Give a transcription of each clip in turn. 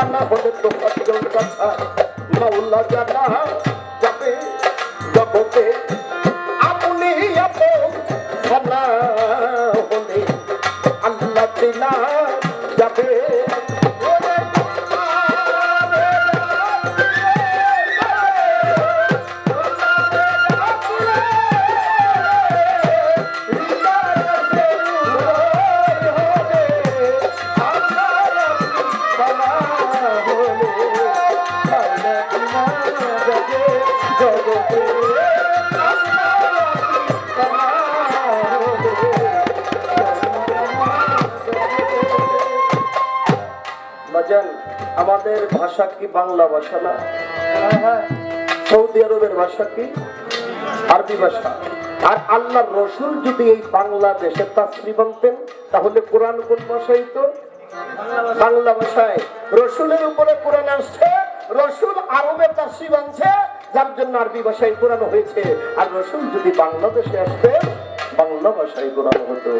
ফানা হলে তো পাঁচজন কথা। মাওলা জানা যাবে জগতে আমাদের ভাষা কি বাংলা ভাষা না? সৌদি আরবের ভাষা কি? আরবি ভাষা। আর আল্লাহ রসুল যদি এই বাংলাদেশে তাসরি বানতেন তাহলে কোরআন কোন ভাষাই তো? বাংলা ভাষায়। রসুলের উপরে কোরআন আসছে, রসুল আরবে তাসরি বানছে যার জন্য আরবি ভাষায় কোরআন হয়েছে। আর রসুল যদি বাংলাদেশে আসতেন, বাংলা ভাষায় কোরআন হতো।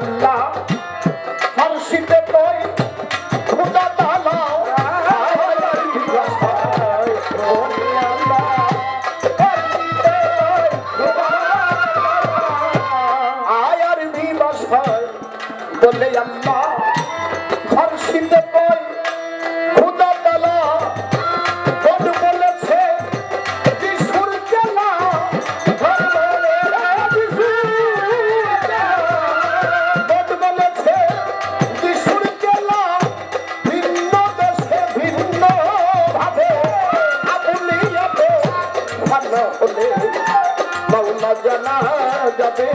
আল্লাহ জানা যাবে।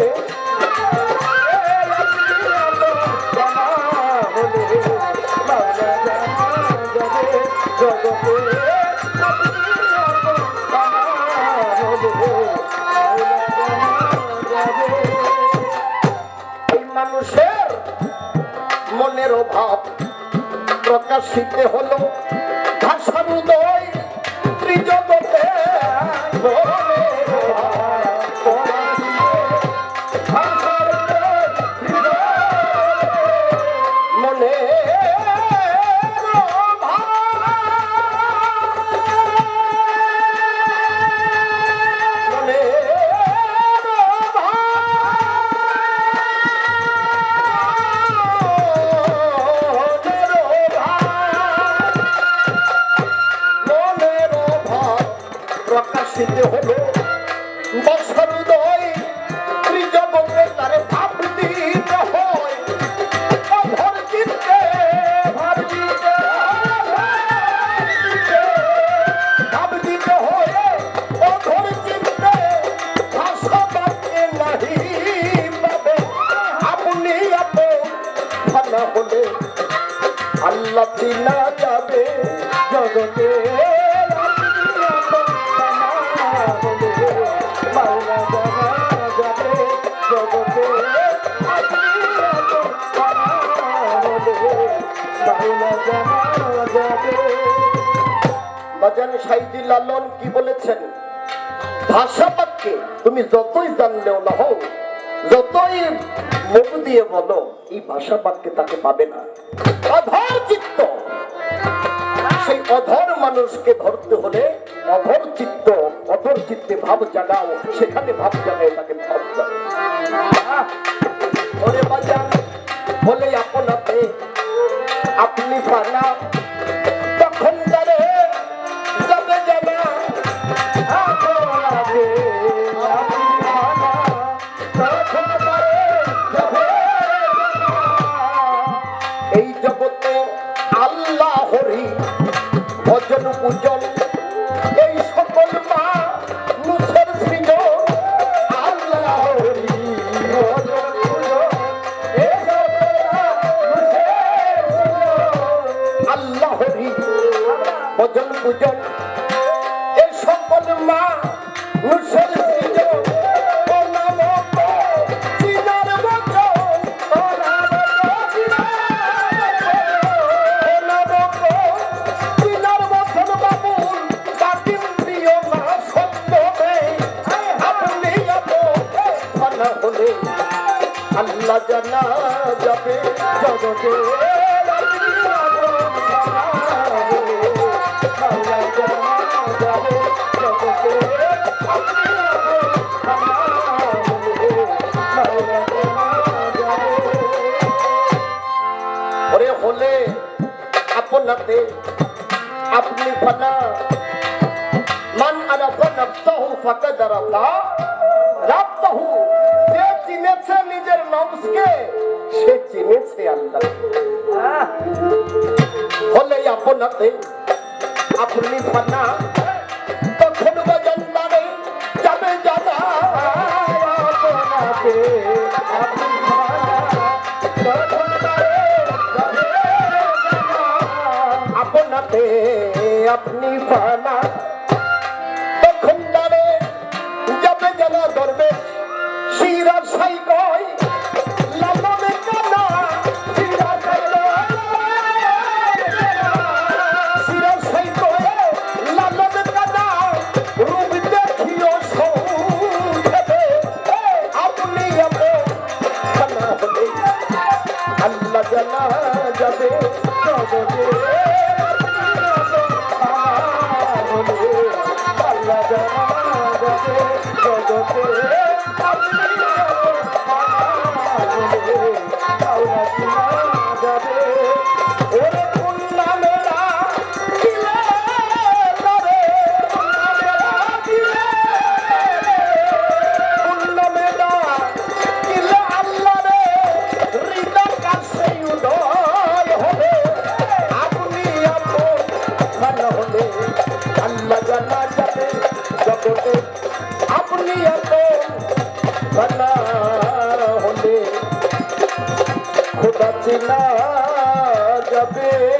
মনের অভাব প্রকাশিত হলো ভাষার উদয় ত্রিজগতে। প্রকাশিত হলো। বছর উদয় ত্রিজগতে তার ভাব দিতে হয়। অধর চিত্তে, ভাব দিতে ভাব দিতে হয়। অধর চিত্তে ভাষা বাক্যে নাহি পাবে। আপনি আপন ভালো হলে আল্লাহ চিনা যাবে। জগতে সাইদি লালন কি বলেছেন? ভাষা বাক্যে তুমি যতই জানলেও না হও, যতই মুখ দিয়ে বলো, এই ভাষা বাক্যে তাকে পাবে না। অধর চিত্ত। সেই অধর মানুষকে ধরতে হলে অধর চিত্ত, অধর চিত্তে ভাব জাগাও, সেখানে ভাব জাগায় তাকে ভাব জাগাও। বাজান, বলে আপনাতে আপনি পানা না হলে আল্লাহ জানা যাবে জগতে। হলে আপনাতে আপনি ফানা, মান আরাফা নফসাহু ফাকাদ আরাফা রাতে আপনি পানা তখন বাজান মানে যাবে। জানা আপনাকে আপনি আপনাতে আপনি পানা তখন যাবে যাবে জানা ধরবে। শিরা সাইকো জগতে ਰਚਨਾ ਜਪੇ